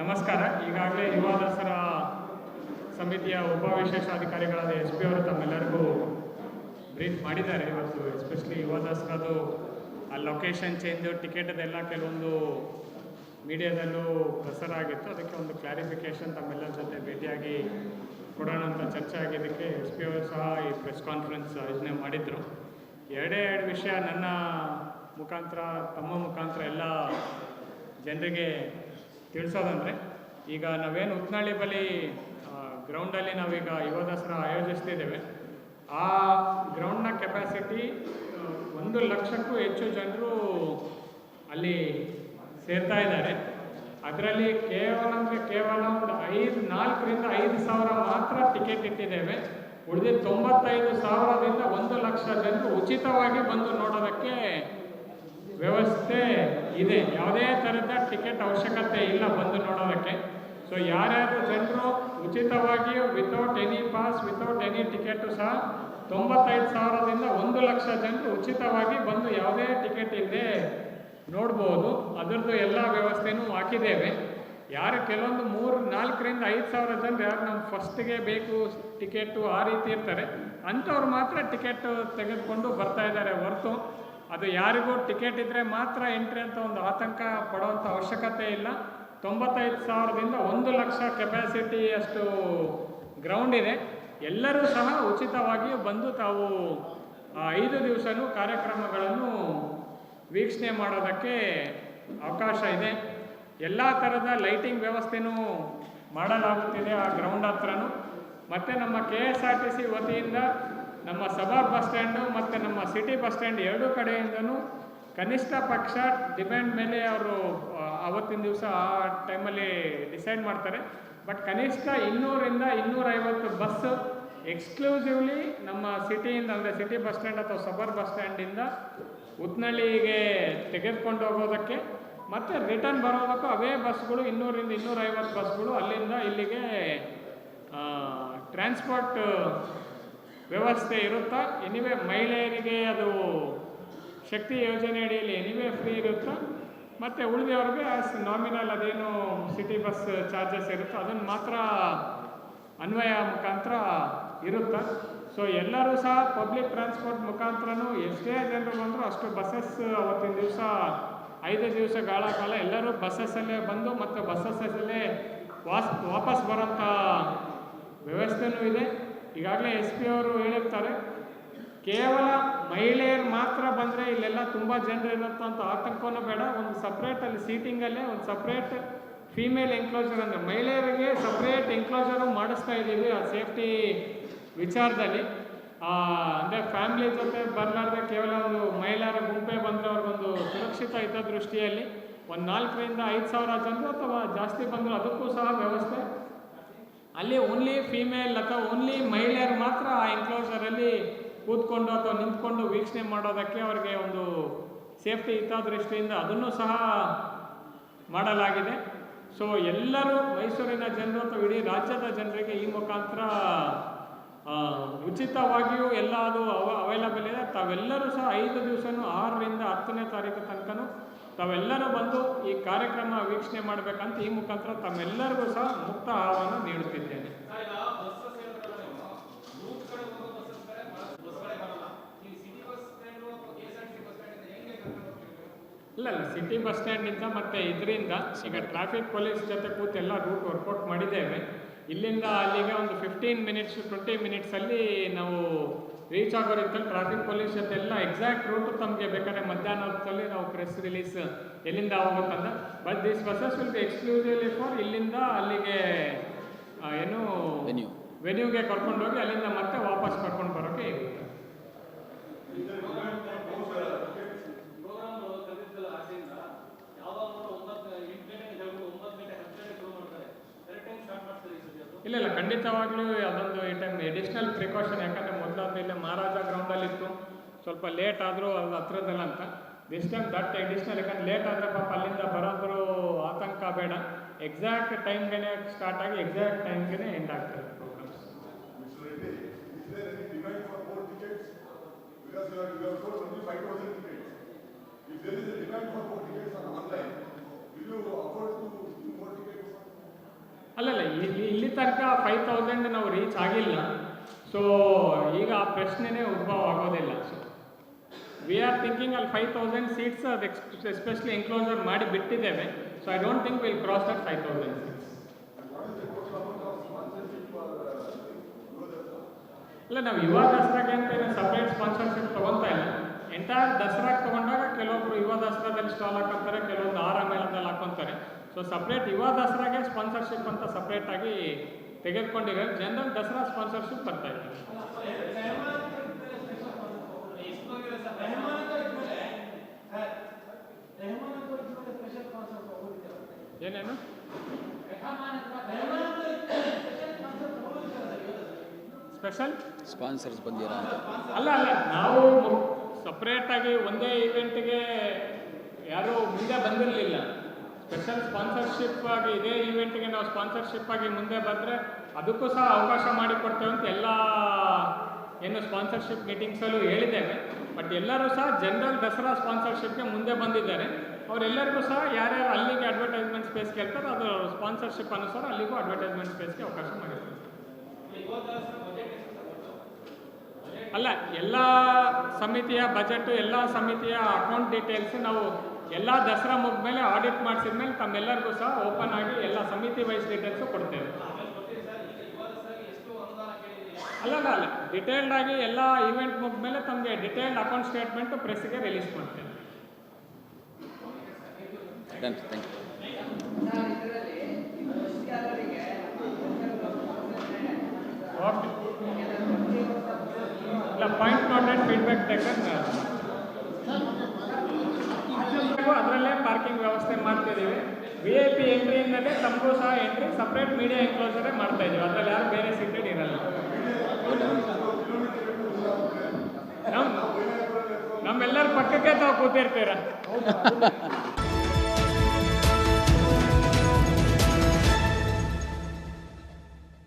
ನಮಸ್ಕಾರ. ಈಗಾಗಲೇ ಯುವ ದಸರಾ ಸಮಿತಿಯ ಉಪವಿಶೇಷಾಧಿಕಾರಿಗಳಾದ ಎಸ್ ಪಿ ಅವರು ತಮ್ಮೆಲ್ಲರಿಗೂ ಬ್ರೀಫ್ ಮಾಡಿದ್ದಾರೆ. ಇವತ್ತು ಎಸ್ಪೆಷಲಿ ಯುವ ದಸರಾದು, ಆ ಲೊಕೇಶನ್ ಚೇಂಜು ಟಿಕೆಟದೆಲ್ಲ ಕೆಲವೊಂದು ಮೀಡಿಯಾದಲ್ಲೂ ಪ್ರಸಾರ ಆಗಿತ್ತು. ಅದಕ್ಕೆ ಒಂದು ಕ್ಲಾರಿಫಿಕೇಷನ್ ತಮ್ಮೆಲ್ಲರ ಜೊತೆ ಭೇಟಿಯಾಗಿ ಕೊಡೋಣ ಅಂತ ಚರ್ಚೆ ಆಗಿದ್ದಕ್ಕೆ ಎಸ್ ಪಿ ಅವರು ಸಹ ಈ ಪ್ರೆಸ್ ಕಾನ್ಫರೆನ್ಸ್ ಆಯೋಜನೆ ಮಾಡಿದರು. ಎರಡೇ ಎರಡು ವಿಷಯ ನನ್ನ ಮುಖಾಂತರ, ತಮ್ಮ ಮುಖಾಂತರ ಎಲ್ಲ ಜನರಿಗೆ ತಿಳಿಸೋದಂದರೆ, ಈಗ ನಾವೇನು ಉತ್ನಳ್ಳಿ ಬಳಿ ಗ್ರೌಂಡಲ್ಲಿ ನಾವೀಗ ಯುವ ದಸರಾ ಆಯೋಜಿಸ್ತಿದ್ದೇವೆ. ಆ ಗ್ರೌಂಡ್ನ ಕೆಪಾಸಿಟಿ ಒಂದು ಲಕ್ಷಕ್ಕೂ ಹೆಚ್ಚು ಜನರು ಅಲ್ಲಿ ಸೇರ್ತಾ ಇದ್ದಾರೆ. ಅದರಲ್ಲಿ ಕೇವಲ ಅಂದರೆ ಕೇವಲ ಒಂದು ಐದು, ನಾಲ್ಕರಿಂದ ಐದು ಸಾವಿರ ಮಾತ್ರ ಟಿಕೆಟ್ ಇಟ್ಟಿದ್ದೇವೆ. ಉಳಿದ ತೊಂಬತ್ತೈದು ಸಾವಿರದಿಂದ ಒಂದು ಲಕ್ಷ ಜನರು ಉಚಿತವಾಗಿ ಬಂದು ನೋಡೋದಕ್ಕೆ ಇದೆ. ಯಾವುದೇ ಥರದ ಟಿಕೆಟ್ ಅವಶ್ಯಕತೆ ಇಲ್ಲ ಬಂದು ನೋಡೋದಕ್ಕೆ. ಸೊ ಯಾರ್ಯಾರು ಜನರು ಉಚಿತವಾಗಿಯೂ without any pass without any ticket ಸಹ ತೊಂಬತ್ತೈದು ಸಾವಿರದಿಂದ ಒಂದು ಲಕ್ಷ ಜನರು ಉಚಿತವಾಗಿ ಬಂದು ಯಾವುದೇ ಟಿಕೆಟ್ ಇಲ್ಲದೆ ನೋಡ್ಬೋದು. ಅದರದ್ದು ಎಲ್ಲ ವ್ಯವಸ್ಥೆನೂ ಹಾಕಿದ್ದೇವೆ. ಯಾರು ಕೆಲವೊಂದು ಮೂರು, ನಾಲ್ಕರಿಂದ ಐದು ಸಾವಿರ ಜನರು ಯಾರು ನಮ್ಮ ಫಸ್ಟ್ಗೆ ಬೇಕು ಟಿಕೆಟು ಆ ರೀತಿ ಇರ್ತಾರೆ. ಅಂಥವ್ರು ಮಾತ್ರ ಟಿಕೆಟ್ ತೆಗೆದುಕೊಂಡು ಬರ್ತಾ ಇದ್ದಾರೆ ಹೊರತು. ಅದು ಯಾರಿಗೂ ಟಿಕೆಟ್ ಇದ್ದರೆ ಮಾತ್ರ ಎಂಟ್ರಿ ಅಂತ ಒಂದು ಆತಂಕ ಪಡುವಂಥ ಅವಶ್ಯಕತೆ ಇಲ್ಲ. ತೊಂಬತ್ತೈದು ಸಾವಿರದಿಂದ ಒಂದು ಲಕ್ಷ ಕೆಪಾಸಿಟಿ ಅಷ್ಟು ಗ್ರೌಂಡ್ ಇದೆ. ಎಲ್ಲರೂ ಸಹ ಉಚಿತವಾಗಿಯೂ ಬಂದು ತಾವು ಐದು ದಿವಸನೂ ಕಾರ್ಯಕ್ರಮಗಳನ್ನು ವೀಕ್ಷಣೆ ಮಾಡೋದಕ್ಕೆ ಅವಕಾಶ ಇದೆ. ಎಲ್ಲ ಥರದ ಲೈಟಿಂಗ್ ವ್ಯವಸ್ಥೆನೂ ಮಾಡಲಾಗುತ್ತಿದೆ ಆ ಗ್ರೌಂಡ್ ಹತ್ರನೂ. ಮತ್ತು ನಮ್ಮ K S R T C ವತಿಯಿಂದ ನಮ್ಮ ಸಬರ್ ಬಸ್ ಸ್ಟ್ಯಾಂಡು ಮತ್ತು ನಮ್ಮ ಸಿಟಿ ಬಸ್ ಸ್ಟ್ಯಾಂಡ್ ಎರಡೂ ಕಡೆಯಿಂದನೂ ಕನಿಷ್ಠ ಪಕ್ಷ ಡಿಮ್ಯಾಂಡ್ ಮೇಲೆ ಅವರು ಆವತ್ತಿನ ದಿವಸ ಆ ಟೈಮಲ್ಲಿ ಡಿಸೈಡ್ ಮಾಡ್ತಾರೆ. ಬಟ್ ಕನಿಷ್ಠ ಇನ್ನೂರಿಂದ ಇನ್ನೂರೈವತ್ತು ಬಸ್ ಎಕ್ಸ್ಕ್ಲೂಸಿವ್ಲಿ ನಮ್ಮ ಸಿಟಿಯಿಂದ, ಅಂದರೆ ಸಿಟಿ ಬಸ್ ಸ್ಟ್ಯಾಂಡ್ ಅಥವಾ ಸಬರ್ ಬಸ್ ಸ್ಟ್ಯಾಂಡಿಂದ ಉತ್ನಳ್ಳಿಗೆ ತೆಗೆದುಕೊಂಡು ಹೋಗೋದಕ್ಕೆ ಮತ್ತು ರಿಟರ್ನ್ ಬರೋದಕ್ಕೂ ಅವೇ ಬಸ್ಗಳು, ಇನ್ನೂರಿಂದ ಇನ್ನೂರೈವತ್ತು ಬಸ್ಗಳು ಅಲ್ಲಿಂದ ಇಲ್ಲಿಗೆ ಟ್ರಾನ್ಸ್ಪೋರ್ಟ್ ವ್ಯವಸ್ಥೆ ಇರುತ್ತಾ? ಎನಿವೆ ಮಹಿಳೆಯರಿಗೆ ಅದು ಶಕ್ತಿ ಯೋಜನೆ ಅಡಿಯಲ್ಲಿ ಎನಿವೆ ಫ್ರೀ ಇರುತ್ತಾ? ಮತ್ತು ಉಳಿದವ್ರಿಗೆ ನಾಮಿನಲ್ ಅದೇನು ಸಿಟಿ ಬಸ್ ಚಾರ್ಜಸ್ ಇರುತ್ತೋ? ಅದನ್ನು ಮಾತ್ರ ಅನ್ವಯ ಮುಖಾಂತರ ಇರುತ್ತೆ? ಸೊ ಎಲ್ಲರೂ ಸಹ ಪಬ್ಲಿಕ್ ಟ್ರಾನ್ಸ್ಪೋರ್ಟ್ ಮುಖಾಂತರನೂ ಎಷ್ಟೇ ಜನರು ಬಂದರೂ ಅಷ್ಟು ಬಸ್ಸಸ್ ಅವತ್ತಿನ ದಿವಸ, ಐದು ದಿವಸಗಳ ಕಾಲ ಎಲ್ಲರೂ ಬಸ್ಸಸ್ಸಲ್ಲೇ ಬಂದು ಮತ್ತು ಬಸ್ಸಸ್ಸಲ್ಲೇ ವಾಸ್, ವಾಪಸ್ ಬರೋಂಥ ವ್ಯವಸ್ಥೆನೂ ಇದೆ. ಈಗಾಗಲೇ ಎಸ್ ಪಿ ಅವರು ಹೇಳಿರ್ತಾರೆ, ಕೇವಲ ಮಹಿಳೆಯರು ಮಾತ್ರ ಬಂದರೆ ಇಲ್ಲೆಲ್ಲ ತುಂಬ ಜನರು ಇರುತ್ತೆ ಅಂತ ಆತಂಕನೂ ಬೇಡ. ಒಂದು ಸಪ್ರೇಟ್ ಅಲ್ಲಿ ಸೀಟಿಂಗಲ್ಲೇ ಒಂದು ಸಪ್ರೇಟ್ ಫೀಮೇಲ್ ಎನ್ಕ್ಲೋಜರ್ ಅಂದರೆ ಮಹಿಳೆಯರಿಗೆ ಸಪ್ರೇಟ್ ಎನ್ಕ್ಲೋಜರು ಮಾಡಿಸ್ತಾ ಇದ್ದೀವಿ ಆ ಸೇಫ್ಟಿ ವಿಚಾರದಲ್ಲಿ. ಅಂದರೆ ಫ್ಯಾಮಿಲಿ ಜೊತೆ ಬರಲಾರ್ದೆ ಕೇವಲ ಒಂದು ಮಹಿಳೆಯರ ಗುಂಪೇ ಬಂದರೆ ಅವ್ರಿಗೊಂದು ಸುರಕ್ಷಿತ ಹಿತದೃಷ್ಟಿಯಲ್ಲಿ ಒಂದು ನಾಲ್ಕರಿಂದ ಐದು ಸಾವಿರ ಜನರು ಅಥವಾ ಜಾಸ್ತಿ ಬಂದರೂ ಅದಕ್ಕೂ ಸಹ ವ್ಯವಸ್ಥೆ ಅಲ್ಲಿ ಓನ್ಲಿ ಫೀಮೇಲ್ ಅಥವಾ ಓನ್ಲಿ ಮಹಿಳೆಯರು ಮಾತ್ರ ಆ ಎನ್ಕ್ಲೋಸರಲ್ಲಿ ಕೂತ್ಕೊಂಡು ಅಥವಾ ನಿಂತ್ಕೊಂಡು ವೀಕ್ಷಣೆ ಮಾಡೋದಕ್ಕೆ ಅವರಿಗೆ ಒಂದು ಸೇಫ್ಟಿ ಹಿತದೃಷ್ಟಿಯಿಂದ ಅದನ್ನು ಸಹ ಮಾಡಲಾಗಿದೆ. ಸೊ ಎಲ್ಲರೂ ಮೈಸೂರಿನ ಜನರು ಅಥವಾ ಇಡೀ ರಾಜ್ಯದ ಜನರಿಗೆ ಈ ಮುಖಾಂತರ ಉಚಿತವಾಗಿಯೂ ಎಲ್ಲ ಅದು ಅವೈಲಬಲ್ ಇದೆ. ತಾವೆಲ್ಲರೂ ಸಹ ಐದು ದಿವಸನೂ ಆರರಿಂದ ಹತ್ತನೇ ತಾರೀಕು ತನಕನೂ ತಾವೆಲ್ಲರೂ ಬಂದು ಈ ಕಾರ್ಯಕ್ರಮ ವೀಕ್ಷಣೆ ಮಾಡಬೇಕಂತ ಈ ಮುಖಾಂತರ ತಮ್ಮೆಲ್ಲರಿಗೂ ಸಹ ಮುಕ್ತ ಆಹ್ವಾನ ನೀಡುತ್ತಿದ್ದೇನೆ. ಇಲ್ಲ ಇಲ್ಲ ಸಿಟಿ ಬಸ್ ಸ್ಟ್ಯಾಂಡಿಂದ ಮತ್ತು ಇದರಿಂದ ಈಗ ಟ್ರಾಫಿಕ್ ಪೊಲೀಸ್ ಜೊತೆ ಕೂತು ಎಲ್ಲ ರೂಟ್ ವರ್ಕೌಟ್ ಮಾಡಿದ್ದೇವೆ. ಇಲ್ಲಿಂದ ಅಲ್ಲಿಗೆ ಒಂದು ಫಿಫ್ಟೀನ್ ಮಿನಿಟ್ಸ್ ಟ್ವೆಂಟಿ ಮಿನಿಟ್ಸಲ್ಲಿ ನಾವು ರೀಚ್ ಆಗೋ ರೀತಿಯಲ್ಲಿ ಟ್ರಾಫಿಕ್ ಪೊಲೀಸ್ ಜೊತೆ ಎಲ್ಲ ಎಕ್ಸಾಕ್ಟ್ ರೂಟು ತಮಗೆ ಬೇಕಾದ್ರೆ ಮಧ್ಯಾಹ್ನ ಹೊತ್ತಲ್ಲಿ ನಾವು ಪ್ರೆಸ್ ರಿಲೀಸ್ ಎಲ್ಲಿಂದ ಹೋಗುತ್ತಂದ but this buses will be exclusively for ಇಲ್ಲಿಂದ ಅಲ್ಲಿಗೆ ಏನು ವೆನ್ಯೂಗೆ ವೆನ್ಯೂಗೆ ಕರ್ಕೊಂಡೋಗಿ ಅಲ್ಲಿಂದ ಮತ್ತೆ ವಾಪಸ್ ಕರ್ಕೊಂಡು ಬರೋಕ್ಕೆ ಇರುತ್ತೆ. ಇಲ್ಲ ಇಲ್ಲ ಖಂಡಿತವಾಗ್ಲೂ ಅದೊಂದು ಈ ಟೈಮ್ ಎಡಿಷ್ನಲ್ ಪ್ರಿಕಾಷನ್ ಯಾಕಂದರೆ ಅಪ್ಪ ಎಲ್ಲಿ ರಾಜಾ ಗ್ರೌಂಡ್ ಅಲ್ಲಿ ಇತ್ತು. ಸ್ವಲ್ಪ ಲೇಟ್ ಆದ್ರೂ ಅದ್ರತ್ತಲ್ಲಂತ ದಿಸ್ ಟೈಮ್ ದಟ್ ಎಡಿಷ್ನಲ್ ಯಾಕಂದ್ರೆ ಲೇಟ್ ಆದ್ರಪ್ಪ ಅಲ್ಲಿಂದ ಬರಬರೋ ಆತಂಕ ಬೇಡ. ಎಕ್ಸಾಕ್ಟ್ ಟೈಮ್ ಸ್ಟಾರ್ಟ್ ಆಗಿ ಎಕ್ಸಾಕ್ಟ್ ಟೈಮ್ ಗೆನೇ ಎಂಡ್ ಆಗ್ತಾರೆ ಅಲ್ಲಲ್ಲ, ಇಲ್ಲಿ ತನಕ 5000 ನಾವು ರೀಚ್ ಆಗಿಲ್ಲ. ಸೊ ಈಗ ಆ ಪ್ರಶ್ನೆನೇ ಉದ್ಭವ ಆಗೋದಿಲ್ಲ. ಸೊ ವಿ ಆರ್ ಥಿಂಕಿಂಗ್ ಅಲ್ಲಿ ಫೈವ್ ತೌಸಂಡ್ ಸೀಟ್ಸ್ ಅದು ಎಸ್ಪೆಷಲಿ ಎನ್ಕ್ಲೋಸರ್ ಮಾಡಿ ಬಿಟ್ಟಿದ್ದೇವೆ. So I don't think will cross that five thousand seats ಇಲ್ಲ, ನಾವು ಯುವ ದಸರಾಗೆ ಅಂತ ಸಪ್ರೇಟ್ ಸ್ಪಾನ್ಸರ್ಶಿಪ್ ತೊಗೊತಾ ಇಲ್ಲ. ಎಂಟೈರ್ ದಸರಾಗೆ ತೊಗೊಂಡಾಗ ಕೆಲವೊಬ್ರು ಯುವ ದಸರಾದಲ್ಲಿ ಸ್ಟಾಲ್ ಹಾಕೊಂತಾರೆ, ಕೆಲವೊಂದು ಆರ ಮೇಳದಲ್ಲಿ ಹಾಕೊಂತಾರೆ. ಸೊ ಸಪ್ರೇಟ್ ಯುವ ದಸರಾಗೆ ಸ್ಪಾನ್ಸರ್ಶಿಪ್ ಅಂತ ಸಪ್ರೇಟ್ ಆಗಿ ತೆಗೆದುಕೊಂಡಿರೋ ಜನರಲ್ ದಸರಾ ಸ್ಪಾನ್ಸರ್ಶಿಪ್ ಬರ್ತಾ ಇದೆ. ಏನೇನು? ಸ್ಪೆಷಲ್? ಸ್ಪಾನ್ಸರ್ಸ್ ಬಂದಿರ ಅಲ್ಲ ಅಲ್ಲ ನಾವು ಸಪ್ರೇಟ್ ಆಗಿ ಒಂದೇ ಇವೆಂಟ್ಗೆ ಯಾರೂ ಮುಂದೆ ಬಂದಿರಲಿಲ್ಲ. ಸ್ಪೆಷಲ್ ಸ್ಪಾನ್ಸರ್ಶಿಪ್ ಆಗಿ ಇದೇ ಇವೆಂಟ್ಗೆ ನಾವು ಸ್ಪಾನ್ಸರ್ಶಿಪ್ ಆಗಿ ಮುಂದೆ ಬಂದರೆ ಅದಕ್ಕೂ ಸಹ ಅವಕಾಶ ಮಾಡಿಕೊಡ್ತೇವೆ ಅಂತ ಎಲ್ಲ ಏನು ಸ್ಪಾನ್ಸರ್ಶಿಪ್ ಮೀಟಿಂಗ್ಸಲ್ಲೂ ಹೇಳಿದ್ದೇವೆ. ಬಟ್ ಎಲ್ಲರೂ ಸಹ ಜನರಲ್ ದಸರಾ ಸ್ಪಾನ್ಸರ್ಶಿಪ್ಗೆ ಮುಂದೆ ಬಂದಿದ್ದಾರೆ. ಅವರೆಲ್ಲರಿಗೂ ಸಹ ಯಾರ್ಯಾರು ಅಲ್ಲಿಗೆ ಅಡ್ವರ್ಟೈಸ್ಮೆಂಟ್ ಸ್ಪೇಸ್ ಕೇಳ್ತಾರೆ ಅದು ಸ್ಪಾನ್ಸರ್ಶಿಪ್ ಅನುಸಾರ ಅಲ್ಲಿಗೂ ಅಡ್ವರ್ಟೈಸ್ಮೆಂಟ್ ಸ್ಪೇಸ್ಗೆ ಅವಕಾಶ ಮಾಡಿರ್ತಾರೆ ಅಲ್ಲ, ಎಲ್ಲ ಸಮಿತಿಯ ಬಜೆಟ್ ಎಲ್ಲ ಸಮಿತಿಯ ಅಕೌಂಟ್ ಡೀಟೇಲ್ಸ್ ನಾವು ಎಲ್ಲ ದಸರಾ ಮುಗಿದ್ಮೇಲೆ ಆಡಿಟ್ ಮಾಡಿಸಿದ್ಮೇಲೆ ತಮ್ಮೆಲ್ಲರಿಗೂ ಸಹ ಓಪನ್ ಆಗಿ ಎಲ್ಲ ಸಮಿತಿ ವೈಸ್ ಡೀಟೇಲ್ಸು ಕೊಡ್ತೇವೆ. ಅಲ್ಲ ಅಲ್ಲ ಡಿಟೇಲ್ಡ್ ಆಗಿ ಎಲ್ಲ ಇವೆಂಟ್ ಮುಗಿದ್ಮೇಲೆ ತಮಗೆ ಡಿಟೇಲ್ಡ್ ಅಕೌಂಟ್ ಸ್ಟೇಟ್ಮೆಂಟ್ ಪ್ರೆಸ್ಸಿಗೆ ರಿಲೀಸ್ ಮಾಡ್ತೇವೆ ಓಕೆ ಇಲ್ಲ ಪಾಯಿಂಟ್ ನೋಟೆಡ್ ಫೀಡ್ಬ್ಯಾಕ್ ಟೇಕನ್ ಅದರಲ್ಲೇ ಪಾರ್ಕಿಂಗ್ ವ್ಯವಸ್ಥೆ ಮಾಡ್ತಿದ್ದೀವಿ. ವಿ ಐ ಪಿ ಎಂಟ್ರಿಯಿಂದಲೇ ತಮಗೂ ಸಹ ಎಂಟ್ರಿ ಸಪ್ರೇಟ್ ಮೀಡಿಯಾ ಎನ್ಕ್ಲೋಸರೇ ಮಾಡ್ತಾ ಇದ್ದೀವಿ ಅದರಲ್ಲಿ ಯಾರು ಬೇರೆ ಸೀಟೆಡ್ ಇರಲ್ಲ. ಪಕ್ಕಕ್ಕೆ ತಾವು ಕೂತಿರ್ತೀರ